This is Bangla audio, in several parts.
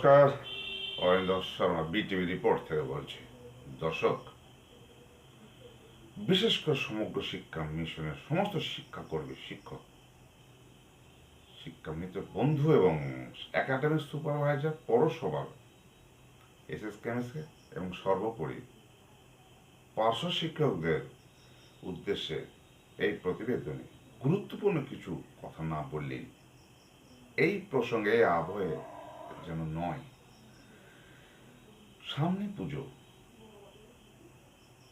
নমস্কার। অরিন্দ শর্মা বিটিভি রিপোর্ট থেকে বলছি। দর্শক, বিশেষ করে সমগ্র শিক্ষা মিশনের সমস্ত শিক্ষক বন্ধু এবং একাডেমিক সুপারভাইজার এস এস এবং সর্বোপরি পার্শ্ব শিক্ষকদের উদ্দেশ্যে এই প্রতিবেদনে গুরুত্বপূর্ণ কিছু কথা না বললেই এই প্রসঙ্গে আবহে যেন নয়। সামনে পুজো।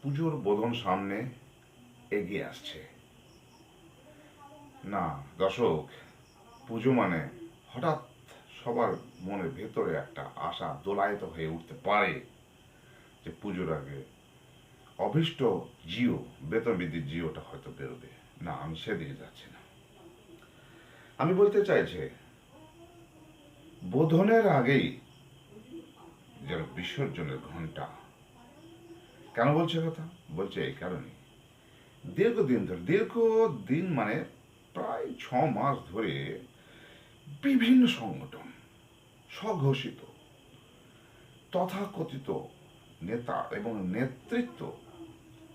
পুজোর বোধন সামনে এগিয়ে আসছে। না, দর্শক, পুজো মানে হঠাৎ সবার মনের ভেতরে একটা আশা দোলায়িত হয়ে উঠতে পারে যে পুজোর আগে অভীষ্ট জিও বেতন বৃদ্ধির জিওটা হয়তো বেরোবে। না, আমি সেদিকে যাচ্ছি না। আমি বলতে চাইছি বোধনের আগেই যেন বিসর্জনের ঘণ্টা কেন বলছে কথা? বলছে এই কারণে দীর্ঘদিন ধরে দীর্ঘ দিন মানে প্রায় ছ মাস ধরে বিভিন্ন সংগঠন স্বঘোষিত, তথাকথিত নেতা এবং নেতৃত্ব,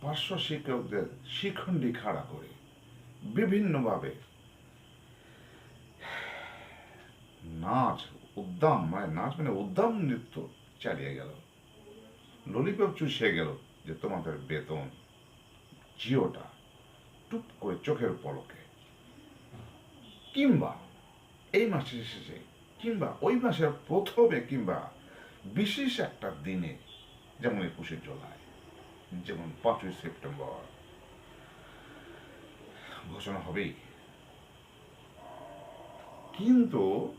পার্শ্ব শিক্ষকদের শিখণ্ডি খাড়া করে বিভিন্নভাবে নাচ, উদ্দাম মানে নাচ মানে উদ্দাম নৃত্য চালিয়ে গেল। ললিপপ চুষে গেল যে তোমাদের বেতন, জিওটা, টুপ করে চোখের পলকে। কিংবা এই মাসে শেষে, কিংবা ওই মাসের প্রথমে, কিংবা বিশেষ একটা দিনে, যেমন একুশে জুলাই, যেমন পাঁচই সেপ্টেম্বর, ঘোষণা হবেই। কিন্তু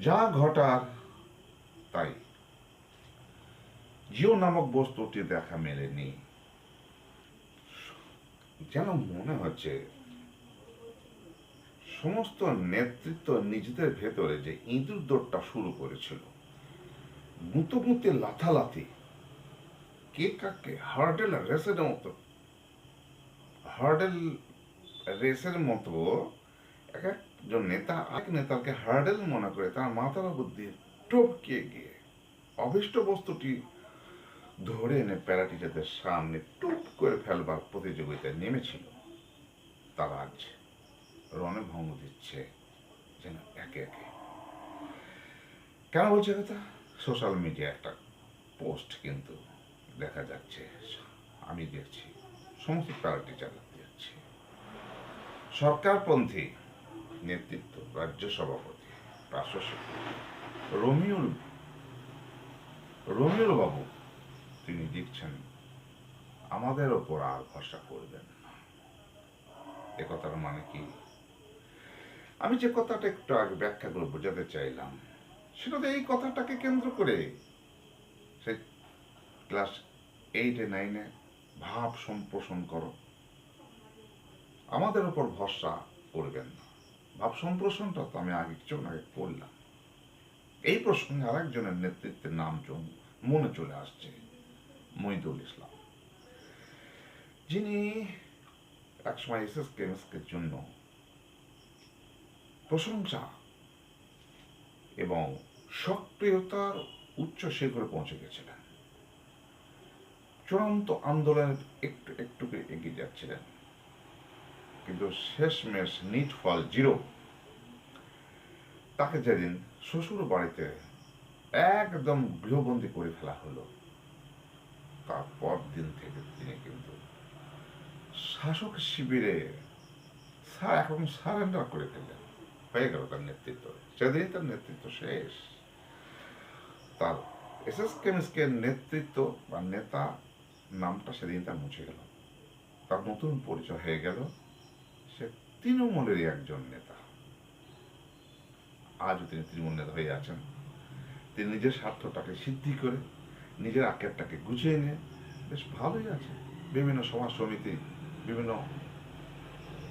যা ঘটার তাই। জিও নামক বস্তুটি দেখা মেলেনি। যেন মনে হচ্ছে, সমস্ত নেতৃত্ব নিজেদের ভেতরে যে ইঁদুর দৌড়টা শুরু করেছিল। গুঁতো গুঁতে লাথালাথি, কে কাকে, হার্ডেল রেসের মতো, হার্ডেল রেসের মতো এক একজন নেতা এক নেতাকে হার্ডেল মনে করে তার মাথার উপর দিয়ে টপকে গিয়ে অভিষ্ট বস্তুটি ধরে এনে প্যারাটিটাদের সামনে টুপ করে ফেলবার প্রতিযোগিতায় নেমেছিল তারা আজ রণে ভঙ্গ দিচ্ছে যেন একে একে কেন বলছে কথা সোশ্যাল মিডিয়া একটা পোস্ট কিন্তু দেখা যাচ্ছে আমি দেখছি সমস্ত প্যারাটি চালাতে যাচ্ছে সরকারপন্থী নেতৃত্ব, রাজ্য সভাপতি রমিউল রমিউল বাবু তিনি লিখছেন, আমাদের ওপর আর ভরসা করবেন না। মানে কি? আমি যে কথাটা একটু আগে ব্যাখ্যা করে বোঝাতে চাইলাম, সেটা তো এই কথাটাকে কেন্দ্র করে সেই ক্লাস এইটে নাইনে ভাব সম্প্রসারণ করো। আমাদের ওপর ভরসা করবেন ভাব সম্প্রসারণটা তো আমি আগে কিছু আগে করলাম এই প্রসঙ্গে আরেকজনের নেতৃত্বের নাম মনে চলে আসছে মহিদুল ইসলাম। যিনি একসময় এস এস কেমিস্টের জন্য প্রশংসা এবং সক্রিয়তার উচ্চ শিখরে পৌঁছে গেছিলেন। চূড়ান্ত আন্দোলনের একটু একটু এগিয়ে যাচ্ছিলেন। কিন্তু শেষমেশ নিট ফল জিরো তাকে যেদিন শ্বশুর বাড়িতে একদম গৃহবন্দী করে ফেলা হলো তারপর দিন থেকে তিনি কিন্তু শাসক শিবিরে এখন সারেন্ডার করে ফেললেন। হয়ে গেল তার নেতৃত্ব। সেদিনই তার নেতৃত্ব শেষ, তার এস এস কেমিস্টের নেতৃত্ব বা নেতা নামটা সেদিন তার মুছে গেল। তার নতুন পরিচয় হয়ে গেল। তৃণমূলেরই একজন নেতা। আজও তিনি তৃণমূল নেতা হয়ে আছেন। তিনি নিজের স্বার্থটাকে সিদ্ধি করে, নিজের আকেরটাকে গুছিয়ে নিয়ে বেশ ভালোই আছে বিভিন্ন সমাজ সমিতি বিভিন্ন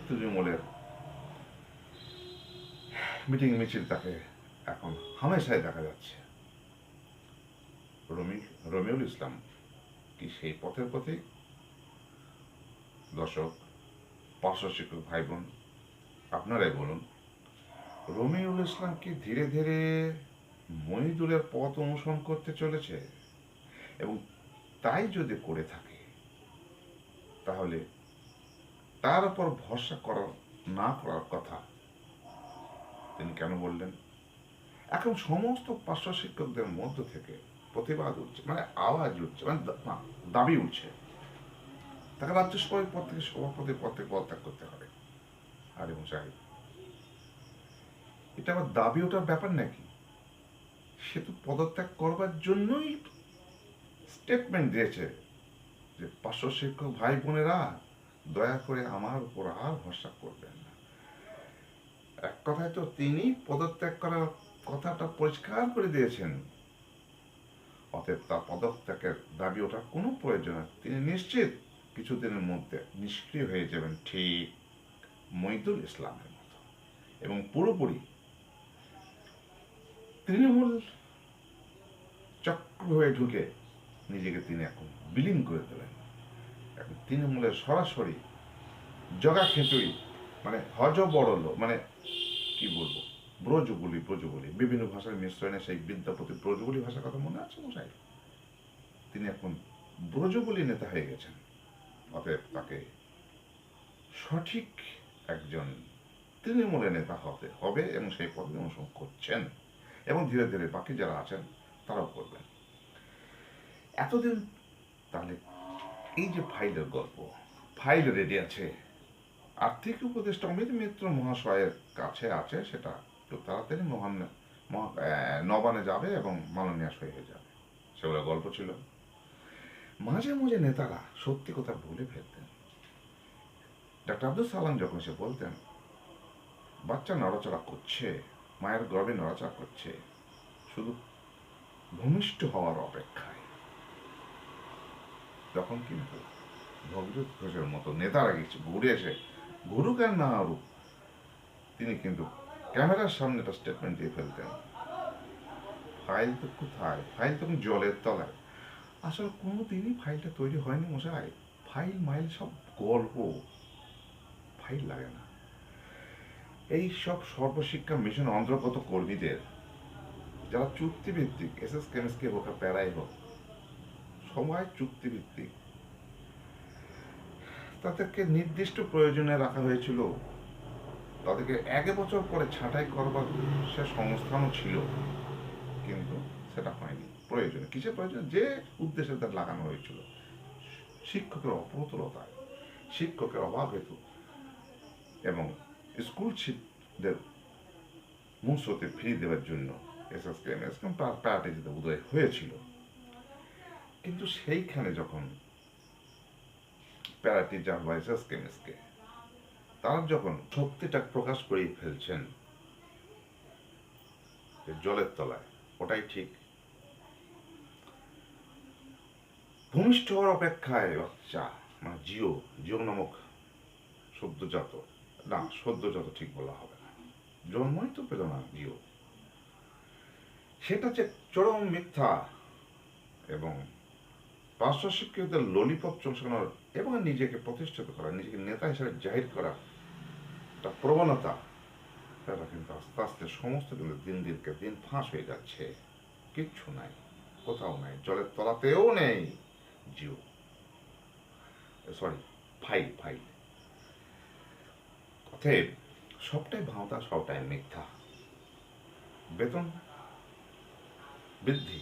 তৃণমূলের মিটিং মিছিল তাকে এখন হামেশাই দেখা যাচ্ছে। রমি, রমিউল ইসলাম কি সেই পথের পথে দর্শক পার্শ্ব শিক্ষক ভাই বোন আপনারাই বলুন। রমিউল ইসলাম কি ধীরে ধীরে মহিদুলের পথ অনুসরণ করতে চলেছে? এবং তাই যদি করে থাকে, তাহলে তার উপর ভরসা করার, না করার কথা তিনি কেন বললেন? এখন সমস্ত পার্শ্ব শিক্ষকদের মধ্য থেকে প্রতিবাদ উঠছে মানে আওয়াজ উঠছে মানে দাবি উঠছে। তাকে রাজ্য সভার পদ থেকে সভাপতির পদ থেকে পদত্যাগ করতে হবে। আরে মশাই এটা আবার দাবি ওঠার ব্যাপার নাকি? সে তো পদত্যাগ করবার জন্যই স্টেটমেন্ট দিয়েছে যে পার্শ্ব শিক্ষক ভাই বোনেরা দয়া করে আমার উপর আর ভরসা করবেন না। এক কথায় তো তিনি পদত্যাগ করার কথাটা পরিষ্কার করে দিয়েছেন। অতএব তার পদত্যাগের দাবি ওঠার কোনো প্রয়োজন তিনি নিশ্চিত কিছুদিনের মধ্যে নিষ্ক্রিয় হয়ে যাবেন, ঠিক মইদুল ইসলামের মতো। এবং পুরোপুরি তৃণমূল চক্র হয়ে ঢুকে নিজেকে তিনি এখন বিলীন করে দেবেন এখন তৃণমূলের সরাসরি জগা খিচুড়ি মানে হজ বড়ল মানে কি বলব, ব্রজগুলি ব্রজগুলি, বিভিন্ন ভাষার মিশ্রণে সেই বিদ্যাপতি ব্রজগুলি ভাষার কথা মনে আছে মশাই? তিনি এখন ব্রজগুলি নেতা হয়ে গেছেন। অতএব তাকে সঠিক একজন তৃণমূলের নেতা হতে হবে এবং সেই পদে অনুসরণ করছেন এবং ধীরে ধীরে বাকি যারা আছেন, তারাও করবেন। এতদিন তাহলে এই যে ফাইলের গল্প, ফাইল রেডি আছে। আর্থিক উপদেষ্টা অমিত মিত্র মহাশয়ের কাছে আছে, সেটা একটু তাড়াতাড়ি মহান নবানে যাবে এবং মাননীয় হয়ে যাবে। সেগুলো গল্প ছিল। মাঝে মাঝে নেতারা সত্যি কথা বলে ফেলতেন। ডাক্তার আব্দুল সালাম যখন এসে বলতেন, বাচ্চা নড়াচড়া করছে, মায়ের গর্ভে নড়াচড়া করছে, শুধু ভূমিষ্ঠ হওয়ার অপেক্ষায়। তখন কিন্তু ভগীরথ ঘোষের মতো নেতারা কিছু ঘুরে এসে ঘুরুক আর না হারুক তিনি কিন্তু ক্যামেরার সামনে একটা স্টেটমেন্ট দিয়ে ফেলতেন। ফাইল তো কোথায়? ফাইল তখন জলের তলায়। আসলে কোনো দিনই ফাইলটা তৈরি হয়নি মশাই। ফাইল, মাইল সব গল্প। ফাইল লাগে না। এই সব সর্বশিক্ষা মিশন অন্তর্গত কর্মীদের, যারা চুক্তিভিত্তিক এস এস কেমিস্ট্রি হোক প্যারাই হোক সবাই চুক্তিভিত্তিক, তাদেরকে নির্দিষ্ট প্রয়োজনে রাখা হয়েছিল। তাদেরকে এক বছর পরে ছাঁটাই করবার সে সংস্থানও ছিল, কিন্তু সেটা হয়নি। প্রয়োজনে, কিসের প্রয়োজন? যে উদ্দেশ্যে তার লাগানো হয়েছিল। শিক্ষকের অপ্রতুলতায়, শিক্ষকের অভাব হেতু এবং স্কুল শিক্ষকদের মূল ফিরিয়ে দেওয়ার জন্য S S K M S উদয় হয়েছিল। কিন্তু সেইখানে যখন প্যারাটিজার বা S S K M S K তারা যখন শক্তিটা প্রকাশ করে ফেলছেন জলের তলায়, ওটাই ঠিক। ভূমিষ্ঠ হওয়ার অপেক্ষায় বাচ্চা মানে জিও জিও নামক সদ্যজাত না সদ্যজাত ঠিক বলা হবে না। জন্মই তো পেল না, জিও। সেটা যে চরম মিথ্যা এবং পার্শ্ব শিক্ষকদের ললিপপ চলসানোর এবং নিজেকে প্রতিষ্ঠিত করা, নিজেকে নেতা হিসেবে জাহির করা, একটা প্রবণতা, সেটা কিন্তু আস্তে আস্তে সমস্ত কিন্তু দিন দিনকে দিন ফাঁস হয়ে যাচ্ছে। কিচ্ছু নাই, কোথাও নাই, জলের তলাতেও নেই, জিও। সরি ফাইল ফাইল অতএব সবটাই ভাঁওতা, সবটাই মিথ্যা। বেতন বৃদ্ধি,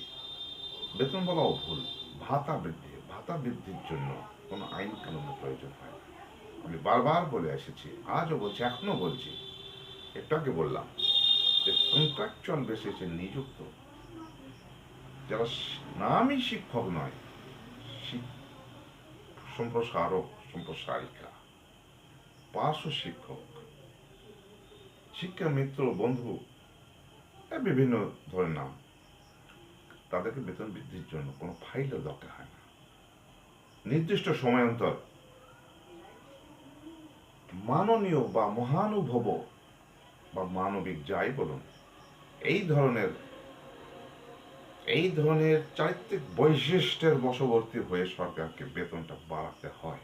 বেতন বলাও ভুল, ভাতা বৃদ্ধি, ভাতা বৃদ্ধির জন্য কোনো আইন কানুনের প্রয়োজন হয় আমি বারবার বলে এসেছি, আজও বলছি এখনও বলছি, একটু আগে বললাম যে কন্ট্রাকচুয়াল বেসিসে নিযুক্ত, যারা নামই শিক্ষক নয় সম্প্রসারক, সম্প্রসারিকা। পার্শ্ব শিক্ষক, শিক্ষা মিত্র, বন্ধু বিভিন্ন ধরনের নাম। তাদেরকে বেতন বৃদ্ধির জন্য কোনো ফাইলের দরকার হয় না। নির্দিষ্ট সময়ান্তর মাননীয় বা মহানুভব বা মানবিক যাই বলুন, এই ধরনের এই ধরনের চারিত্রিক বৈশিষ্ট্যের বশবর্তী হয়ে সরকারকে বেতনটা বাড়াতে হয়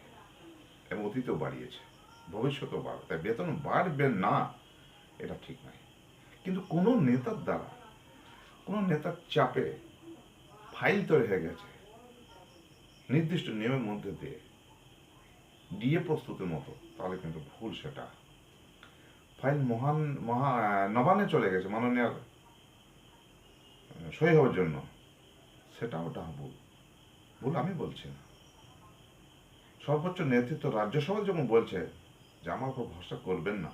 এবং অতীতেও বাড়িয়েছে। ভবিষ্যতেও বাড়বে। তাই বেতন বাড়বে না, এটা ঠিক নয়। কিন্তু কোনো নেতার দ্বারা, কোনো নেতার চাপে ফাইল তৈরি হয়ে গেছে, নির্দিষ্ট নিয়মের মধ্যে দিয়ে, ডিএ প্রস্তুতের মতো, তাহলে কিন্তু ভুল সেটা। ফাইল মহান, মহা, নবান্নে চলে গেছে, মাননীয় সই হওয়ার জন্য। সেটাও ওটা ভুল। ভুল আমি বলছি না। সর্বোচ্চ নেতৃত্ব রাজ্যসভা যেমন বলছে যে আমার উপর ভরসা করবেন না।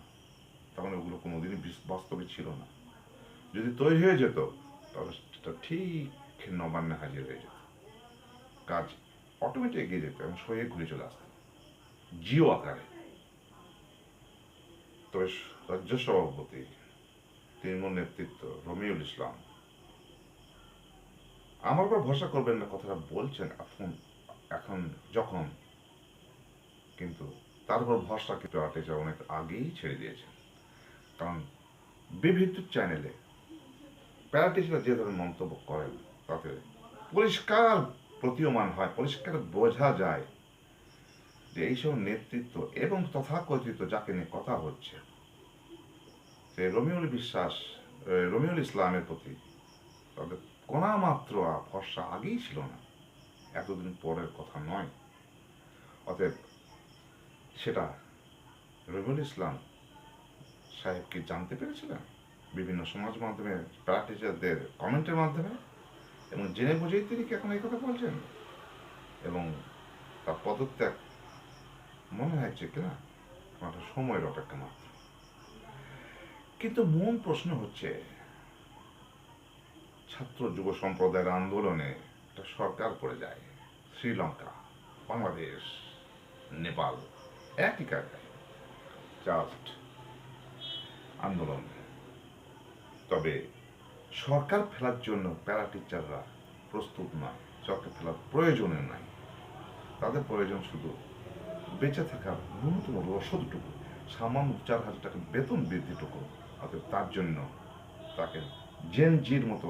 তখন ওগুলো কোনোদিনই বিস- বাস্তবে ছিল না। যদি তৈরি হয়ে যেত, তাহলে সেটা ঠিক নবান্নে হাজির হয়ে যেত। কাজ অটোমেটিক এগিয়ে যেত এবং সইয়ে ঘুরে চলে আসতো। জিও আকারে। তবে রাজ্য সভাপতি, তৃণমূল নেতৃত্ব রমিউল ইসলাম, আমার উপর ভরসা করবেন না কথাটা বলছেন এখন এখন, যখন। কিন্তু তার উপর ভরসা কিন্তু আর্টিস্ট অনেক আগেই ছেড়ে দিয়েছেন কারণ বিভিন্ন চ্যানেলে প্যারাটিস্টরা যে ধরনের মন্তব্য করেন, তাতে পরিষ্কার প্রতীয়মান হয়, পরিষ্কার বোঝা যায় যে এইসব নেতৃত্ব এবং তথাকথিত যাকে নিয়ে কথা হচ্ছে, সে রমিউল বিশ্বাস রমিউল ইসলামের প্রতি তাদের কোনা মাত্র ভরসা আগেই ছিল না, এতদিন পরের কথা নয়। অতএব সেটা রবিউল ইসলাম সাহেব কি জানতে পেরেছিলেন? বিভিন্ন সমাজ মাধ্যমে প্যারাটিচারদের কমেন্টের মাধ্যমে? এবং জেনে বুঝেই তিনি কি এখন এই কথা বলছেন? এবং তার পদত্যাগ মনে হচ্ছে কিনা একটা সময়ের অপেক্ষা মাত্র। কিন্তু মূল প্রশ্ন হচ্ছে, ছাত্র যুব সম্প্রদায়ের আন্দোলনে একটা সরকার পড়ে যায়, শ্রীলঙ্কা, বাংলাদেশ, নেপাল। একই জাস্ট আন্দোলন। তবে সরকার ফেলার জন্য প্যারা টিচাররা প্রস্তুত নয় সরকার ফেলার প্রয়োজনে নাই। তাদের প্রয়োজন শুধু বেঁচে থাকার ন্যূনতম রসদটুকু, সামান্য চার হাজার টাকা বেতন বৃদ্ধিটুকু। অতএব তার জন্য তাকে জেন জির মতো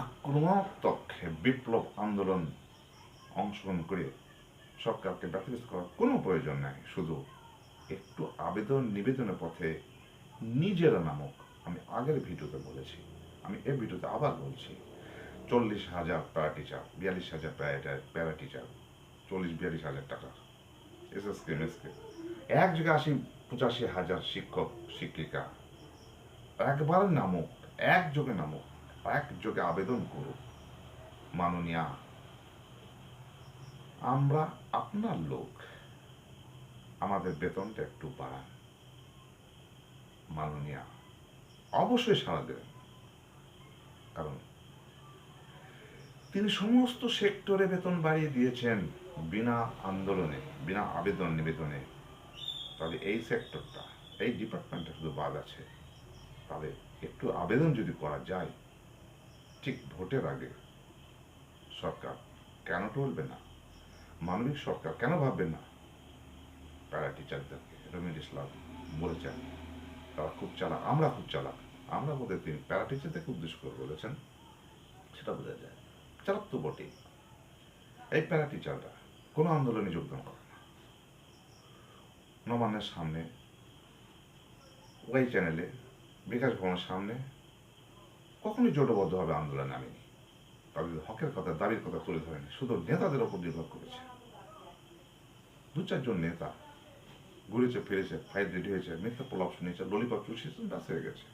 আক্রমণাত্মক বিপ্লব আন্দোলন অংশগ্রহণ করে সরকারকে ব্যতিব্যস্ত করার কোনো প্রয়োজন নাই, শুধু একটু আবেদন নিবেদনের পথে নিজেরা নামক। আমি আগের ভিডিওতে বলেছি, আমি এই ভিডিওতে আবার বলছি, চল্লিশ হাজার প্যারা টিচার, বিয়াল্লিশ হাজার প্যারা টিচার, চল্লিশ বিয়াল্লিশ হাজার টাকা, এসএসকে, এমএসকে, এক জায়গায় আশি, পঁচাশি হাজার শিক্ষক, শিক্ষিকা, একবার নামক, এক যোগে নামক, এক যোগে আবেদন করুক, মাননীয়া আমরা আপনার লোক। আমাদের বেতনটা একটু বাড়ান। মাননীয়া, অবশ্যই সাড়া দেবেন। কারণ তিনি সমস্ত সেক্টরে বেতন বাড়িয়ে দিয়েছেন বিনা আন্দোলনে, বিনা আবেদন নিবেদনে। তাহলে এই সেক্টরটা, এই ডিপার্টমেন্টটা শুধু বাদ আছে। তাহলে একটু আবেদন যদি করা যায়, ঠিক ভোটের আগে সরকার কেন টলবে না? মানবিক সরকার কেন ভাববেন না? প্যারা টিচারদেরকে রমিল ইসলাম বলেছেন তারা খুব চালাক, আমরা খুব চালাক। আমরা বোধহয় তিনি প্যারা টিচারদেরকে উদ্দেশ্য করে বলেছেন, সেটা বোঝা যায়। চালাক তো বটেই। এই প্যারা টিচাররা কোনো আন্দোলনে যোগদান করে না। নবান্নের সামনে, ওয়াই চ্যানেলে বিকাশ ভবনের সামনে কখনোই জোটবদ্ধভাবে আন্দোলনে নামেনি। তাদের হকের কথা, দাবির কথা তুলে ধরেনি। শুধু নেতাদের ওপর নির্ভর করেছে। দু চারজন নেতা ঘুরেছে, ফিরেছে ফাইল রেডি হয়েছে, মিথ্যা প্রলাপ শুনেছে ললিপপ চুষিয়েছে ব্যাস হয়ে গেছে।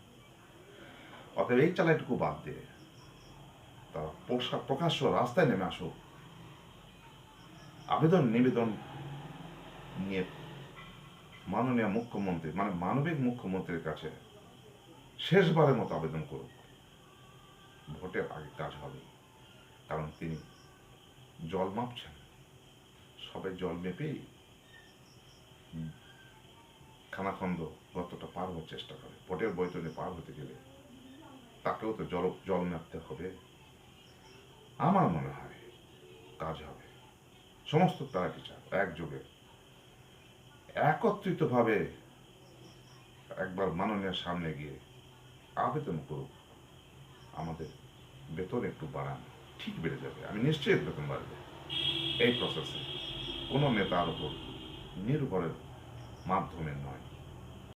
অতএব এই চালাইটুকু বাদ দিয়ে তারা প্রকাশ্য রাস্তায় নেমে আসুক। আবেদন নিবেদন নিয়ে মাননীয় মুখ্যমন্ত্রী মানে মানবিক মুখ্যমন্ত্রীর কাছে শেষবারের মতো আবেদন করুক। ভোটের আগে কাজ হবে। কারণ তিনি জল মাপছেন। সবাই জল মেপেই খানাখন্দ গতটা পার হওয়ার চেষ্টা করে। ভোটের বৈতনে পার হতে গেলে তাকেও তো জল জল মাপতে হবে। আমার মনে হয় কাজ হবে। সমস্ত প্যারা টিচার একযোগে একত্রিতভাবে একবার মাননীয় সামনে গিয়ে আবেদন করুক। আমাদের বেতন একটু বাড়ান। ঠিক বেড়ে যাবে। আমি নিশ্চয়ই বেতন বাড়বে। এই প্রসেসে কোনো নেতার উপর নির্ভরের মাধ্যমে নয়।